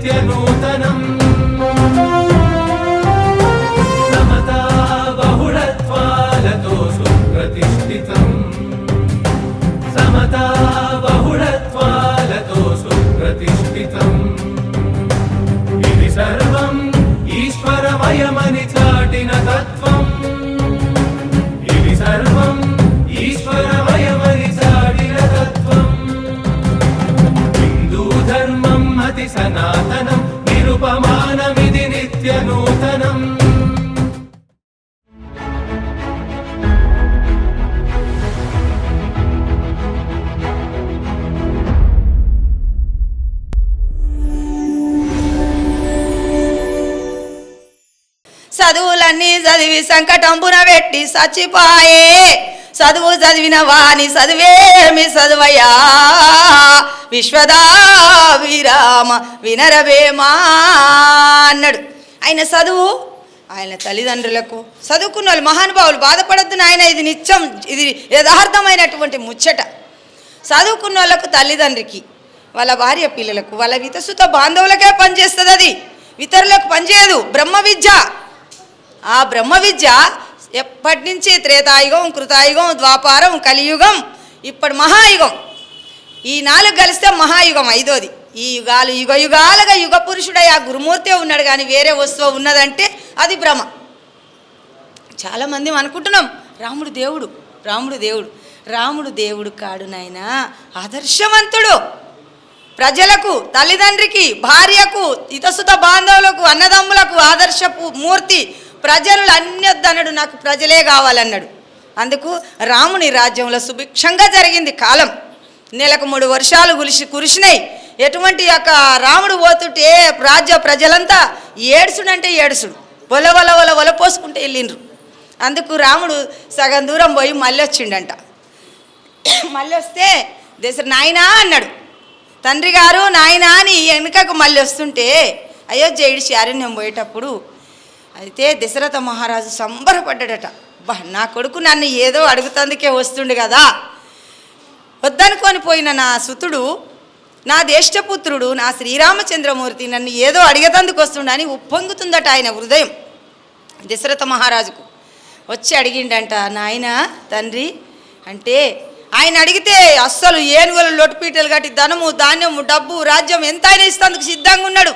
నిత్య నూతనం. చదువులన్నీ చదివి సంకటంబున పెట్టి సచ్చిపాయే. చదువు చదివిన వాణి చదువేమి చదువయా విశ్వదా విరామ వినరవేమా అన్నాడు. ఆయన చదువు ఆయన తల్లిదండ్రులకు చదువుకున్న వాళ్ళు మహానుభావులు బాధపడద్దు నాయన ఇది నిత్యం ఇది యథార్థమైనటువంటి ముచ్చట. చదువుకున్న వాళ్ళకు తల్లిదండ్రికి వాళ్ళ భార్య పిల్లలకు వాళ్ళ వితసుత బాంధవులకే పనిచేస్తుంది అది ఇతరులకు పనిచేయదు బ్రహ్మ విద్య. ఆ బ్రహ్మ విద్య ఎప్పటి నుంచి త్రేతాయుగం కృతాయుగం ద్వాపారం కలియుగం ఇప్పటి మహాయుగం. ఈ నాలుగు కలిస్తే మహాయుగం ఐదోది. ఈ యుగాలు యుగ యుగాలుగా యుగ పురుషుడై ఆ గురుమూర్తే ఉన్నాడు కానీ వేరే వస్తువు ఉన్నదంటే అది భ్రమ చాలామంది అనుకుంటున్నాం రాముడు దేవుడు రాముడు దేవుడు రాముడు దేవుడు కాడు నాయన ఆదర్శవంతుడు. ప్రజలకు తల్లిదండ్రికి భార్యకు ఇతసుత బాంధవులకు అన్నదమ్ములకు ఆదర్శపు మూర్తి ప్రజలు అన్యొద్దనడు నాకు ప్రజలే కావాలన్నాడు. అందుకు రాముని రాజ్యంలో సుభిక్షంగా జరిగింది కాలం. నెలకు మూడు వర్షాలు కురిసి కురిసినాయి. ఎటువంటి యొక్క రాముడు పోతుంటే రాజ్య ప్రజలంతా ఏడుసుడంటే ఏడుసుడు. వల వల వల వల పోసుకుంటే వెళ్ళిండ్రు. అందుకు రాముడు సగం దూరం పోయి మళ్ళీ వచ్చిండంట. మళ్ళీ వస్తే దేశ నాయనా అన్నాడు. తండ్రి గారు నాయనా అని వెనుకకు మళ్ళీ వస్తుంటే అయోధ్య ఇడిచి అరణ్యం పోయేటప్పుడు అయితే దశరథ మహారాజు సంబరపడ్డాడట. బా నా కొడుకు నన్ను ఏదో అడుగుతందుకే వస్తుండు కదా. వద్దనుకొని పోయిన నా సుతుడు నా దేష్టపుత్రుడు నా శ్రీరామచంద్రమూర్తి నన్ను ఏదో అడిగేతందుకు వస్తుండని ఉప్పొంగుతుందట ఆయన హృదయం. దశరథ మహారాజుకు వచ్చి అడిగిండంట నాయన తండ్రి అంటే ఆయన అడిగితే అస్సలు ఏనుగులు లొట్టుపీటలు కట్టి ధనము ధాన్యము డబ్బు రాజ్యం ఎంత ఆయన ఇస్తందుకు సిద్ధంగా ఉన్నాడు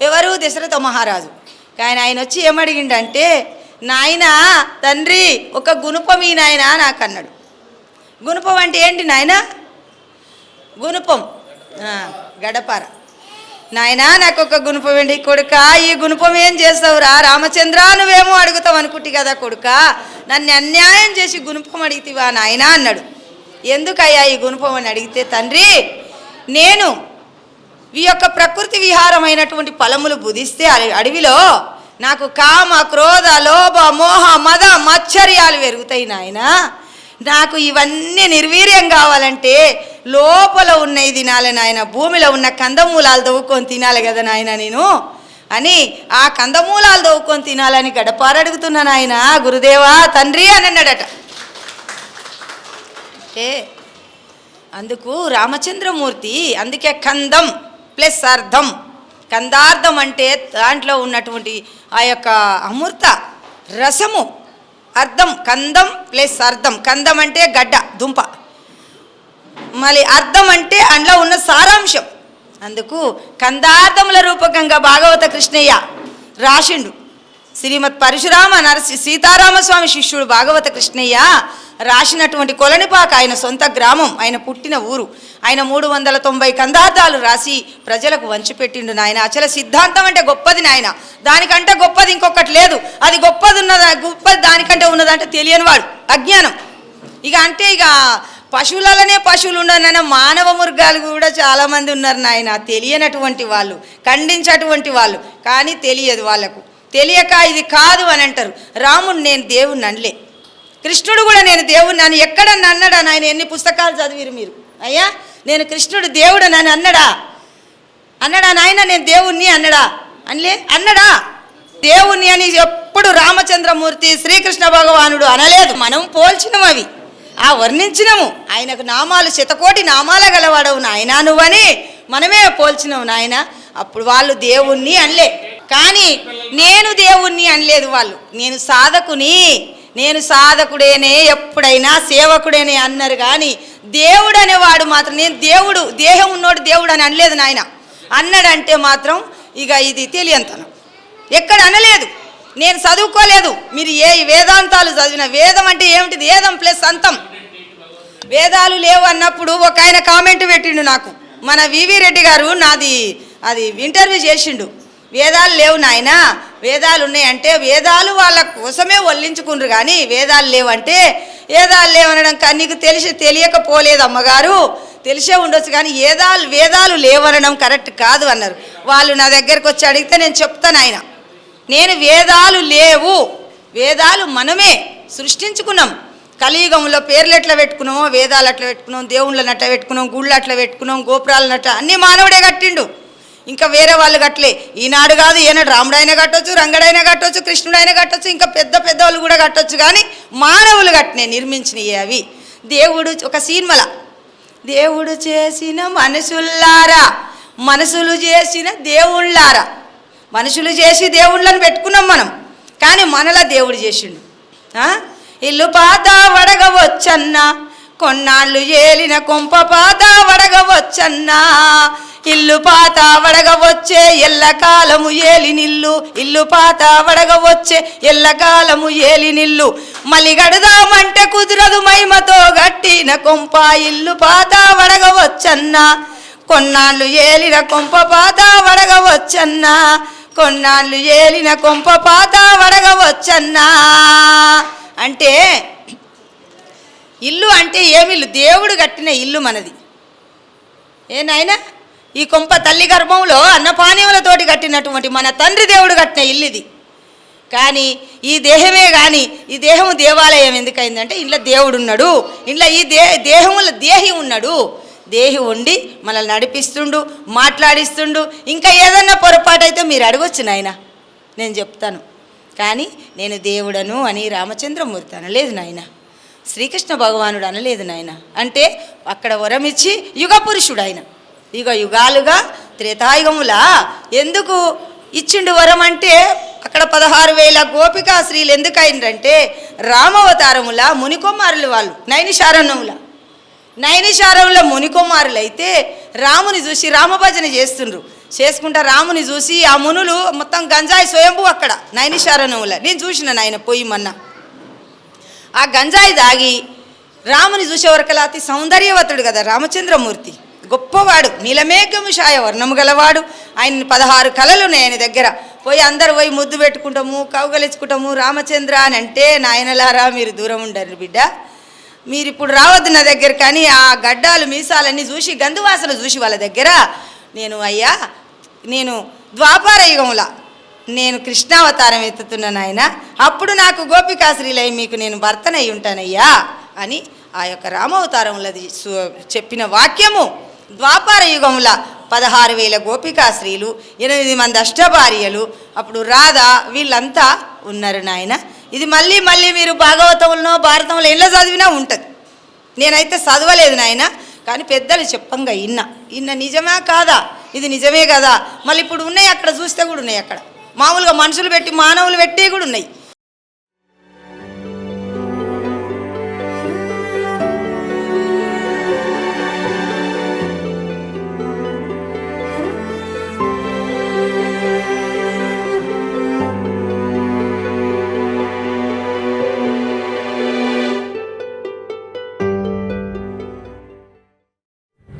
ఎవరు? దశరథ మహారాజు. కానీ ఆయన వచ్చి ఏమడిగిండంటే నాయన తండ్రి ఒక గుణపం ఈ నాయన నాకు అన్నాడు గుణపం అంటే ఏంటి నాయన? గుణపం గడపార. నాయనా నాకు ఒక గుణపం ఏంటి కొడుక ఈ గుణపం ఏం చేస్తావురా? రామచంద్ర నువ్వేమో అడుగుతావు అనుకుంటి కదా కొడుక? నన్ను అన్యాయం చేసి గుణపం అడిగితివా నాయనా? అన్నాడు. ఎందుకయ్యా ఈ గుణపం అని అడిగితే తండ్రి నేను ఈ యొక్క ప్రకృతి విహారమైనటువంటి ఫలములు బుధిస్తే అడవిలో నాకు కామ క్రోధ లోభ మోహ మద మచ్చర్యాలు పెరుగుతాయి నాయన. నాకు ఇవన్నీ నిర్వీర్యం కావాలంటే లోపల ఉన్నవి తినాలి నాయన. భూమిలో ఉన్న కందమూలాలు దవ్వుకొని తినాలి కదా నాయన నేను. అని ఆ కందమూలాలు దవ్వుకొని తినాలని గడపారడుగుతున్నా నాయన. గురుదేవా తండ్రి అని అన్నాడట. అంటే అందుకు రామచంద్రమూర్తి అందుకే కందం ప్లస్ అర్థం కందార్థం అంటే దాంట్లో ఉన్నటువంటి ఆ యొక్క అమృత రసము అర్థం కందం ప్లస్ అర్థం కందం అంటే గడ్డ దుంప. మళ్ళీ అర్థం అంటే అందులో ఉన్న సారాంశం. అందుకు కందార్థముల రూపకంగా భాగవత కృష్ణయ్య రాసిండు. శ్రీమద్ పరశురామ నరసి సీతారామస్వామి శిష్యుడు భాగవత కృష్ణయ్య రాసినటువంటి కొలనిపాక ఆయన సొంత గ్రామం ఆయన పుట్టిన ఊరు. ఆయన మూడు వందల తొంభై కందార్థాలు రాసి ప్రజలకు వంచిపెట్టిండు నాయన. అచల సిద్ధాంతం అంటే గొప్పది నాయన. దానికంటే గొప్పది ఇంకొకటి లేదు. అది గొప్పది ఉన్నదా గొప్పది దానికంటే ఉన్నదంటే తెలియని వాడు. అజ్ఞానం. ఇక అంటే ఇక పశువులలోనే పశువులు ఉండనన్న మానవ మృగాలు కూడా చాలామంది ఉన్నారు నాయన. తెలియనటువంటి వాళ్ళు ఖండించేటువంటి వాళ్ళు. కానీ తెలియదు వాళ్ళకు. తెలియక ఇది కాదు అని అంటారు. రాముడు నేను దేవుణ్ణి అనలే. కృష్ణుడు కూడా నేను దేవుడిని అని ఎక్కడన్నా అన్నాడా? నాయన ఎన్ని పుస్తకాలు చదివిరు మీరు? అయ్యా నేను కృష్ణుడు దేవుడు నన్ను అన్నడా? అన్నడా నాయన నేను దేవుణ్ణి అన్నడా? అనలే అన్నడా? దేవుణ్ణి అని ఎప్పుడు రామచంద్రమూర్తి శ్రీకృష్ణ భగవానుడు అనలేదు. మనం పోల్చినము అవి. ఆ వర్ణించినము. ఆయనకు నామాలు శతకోటి నామాల గలవాడవు నాయనా నువ్వని మనమే పోల్చినవు నాయన. అప్పుడు వాళ్ళు దేవుణ్ణి అనలే. కానీ నేను దేవుణ్ణి అనలేదు వాళ్ళు. నేను సాధకుని నేను సాధకుడేనే ఎప్పుడైనా సేవకుడేనే అన్నారు కానీ దేవుడు అనేవాడు మాత్రం నేను దేవుడు దేహం ఉన్నోడు దేవుడు అని అనలేదు నాయన. అన్నాడంటే మాత్రం ఇక ఇది తెలియంతనం. ఎక్కడ అనలేదు. నేను చదువుకోలేదు. మీరు ఏ వేదాంతాలు చదివిన వేదం అంటే ఏమిటిది? వేదం ప్లస్ అంతం? వేదాలు లేవు అన్నప్పుడు ఒక ఆయన కామెంట్ పెట్టిండు నాకు. మన వివి రెడ్డి గారు నాది అది ఇంటర్వ్యూ చేసిండు. వేదాలు లేవు నాయనా. వేదాలు ఉన్నాయంటే వేదాలు వాళ్ళ కోసమే వల్లించుకుండ్రు కానీ వేదాలు లేవంటే వేదాలు లేవనడం కానీ నీకు తెలిసి తెలియకపోలేదు అమ్మగారు. తెలిసే ఉండొచ్చు కానీ వేదాలు వేదాలు లేవనడం కరెక్ట్ కాదు అన్నారు. వాళ్ళు నా దగ్గరికి వచ్చి అడిగితే నేను చెప్తాను ఆయన నేను వేదాలు లేవు. వేదాలు మనమే సృష్టించుకున్నాం. కలియుగంలో పేర్లు ఎట్లా పెట్టుకున్నామో వేదాలు అట్లా పెట్టుకున్నాం దేవుళ్ళని అట్లా పెట్టుకున్నాం గుళ్ళు అట్లా పెట్టుకున్నాం గోపురాలను అట్లా అన్నీ మానవుడే కట్టిండు. ఇంకా వేరే వాళ్ళు కట్టలే. ఈనాడు కాదు ఈనాడు రాముడైనా కట్టొచ్చు రంగడైనా కట్టొచ్చు కృష్ణుడైనా కట్టొచ్చు ఇంకా పెద్ద పెద్ద వాళ్ళు కూడా కట్టొచ్చు. కానీ మానవులు కట్టినే నిర్మించినవి అవి. దేవుడు ఒక సీన్మల దేవుడు చేసిన మనుషుల్లారా. మనసులు చేసిన దేవుళ్ళారా. మనుషులు చేసి దేవుళ్ళని పెట్టుకున్నాం మనం. కానీ మనలా దేవుడు చేసిండు. ఇల్లు పాత వడగవచ్చన్నా. కొన్నాళ్ళు ఏలిన కొంప పాత వడగవచ్చన్నా. ఇల్లు పాత వడగవచ్చే ఎల్లకాలము ఏలినిల్లు ఇల్లు పాత వడగవచ్చే ఎల్లకాలము ఏలినిల్లు మలిగడదామంటే మళ్ళీ గడదామంటే కుదరదు మైమతో గట్టిన కొంప. ఇల్లు పాత వడగవచ్చన్న. కొన్నాళ్ళు ఏలిన కొంప పాత వడగవచ్చన్న. కొన్నాళ్ళు ఏలిన కొంప పాత వడగవచ్చన్నా. అంటే ఇల్లు అంటే ఏమిల్లు దేవుడు కట్టిన ఇల్లు మనది. ఏనాయనా ఈ కొంప తల్లి గర్భంలో అన్నపానీయులతోటి కట్టినటువంటి మన తండ్రి దేవుడు కట్టిన ఇల్లు ఇది కానీ ఈ దేహమే కానీ ఈ దేహము దేవాలయం ఎందుకైందంటే ఇంట్లో దేవుడు ఉన్నాడు. ఇంట్లో ఈ దే దేహముల దేహి ఉన్నాడు. దేహి ఉండి మనల్ని నడిపిస్తుండు మాట్లాడిస్తుండు. ఇంకా ఏదన్నా పొరపాటు అయితే మీరు అడగొచ్చు నాయన. నేను చెప్తాను. కానీ నేను దేవుడను అని రామచంద్రమూర్తి అనలేదు నాయన. శ్రీకృష్ణ భగవానుడు అనలేదు నాయన. అంటే అక్కడ వరమిచ్చి యుగ పురుషుడు ఆయన. యుగ యుగాలుగా త్రేతాయుగములా ఎందుకు ఇచ్చిండు వరం అంటే అక్కడ పదహారు వేల గోపికా స్త్రీలు ఎందుకైందంటే రామవతారముల మునికుమారులు వాళ్ళు నైనిశారణముల నైనిశారంలో మునికుమారులు అయితే రాముని చూసి రామభజన చేస్తుండ్రు. చేసుకుంటా రాముని చూసి ఆ మునులు మొత్తం గంజాయి స్వయంభూ అక్కడ నైనిశారణముల నేను చూసిన నాయన పోయి మొన్న. ఆ గంజాయి దాగి రాముని చూసేవరకలా అతి సౌందర్యవతుడు కదా రామచంద్రమూర్తి. గొప్పవాడు నీలమేఘము షాయ వర్ణము గలవాడు. ఆయన పదహారు కళలు ఉన్నాయి ఆయన దగ్గర. పోయి అందరు పోయి ముద్దు పెట్టుకుంటాము కౌగలించుకుంటాము రామచంద్ర అని అంటే నాయనలారా మీరు దూరం ఉండరు బిడ్డ. మీరు ఇప్పుడు రావద్దు నా దగ్గర కానీ ఆ గడ్డాలు మీసాలన్నీ చూసి గంధువాసన చూసి వాళ్ళ దగ్గర నేను అయ్యా నేను ద్వాపార యుగంలా నేను కృష్ణావతారం ఎత్తుతున్నాను ఆయన అప్పుడు నాకు గోపికాశ్రీలై మీకు నేను భర్తనై ఉంటానయ్యా అని ఆ యొక్క రామావతారంలో చెప్పిన వాక్యము. ద్వాపార యుగంలో పదహారు వేల గోపికాశ్రీలు ఎనిమిది మంది అష్టభార్యలు అప్పుడు రాధ వీళ్ళంతా ఉన్నారు నాయన. ఇది మళ్ళీ మళ్ళీ మీరు భాగవతంలో భారతంలో ఎలా చదివినా ఉంటుంది. నేనైతే చదవలేదు నాయన కానీ పెద్దలు చెప్పంగా ఇన్న. ఇన్న నిజమా కాదా? ఇది నిజమే కదా? మళ్ళీ ఇప్పుడు ఉన్నాయి అక్కడ చూస్తే కూడా ఉన్నాయి అక్కడ. మామూలుగా మనుషులు పెట్టి మానవులు పెట్టి కూడా ఉన్నాయి.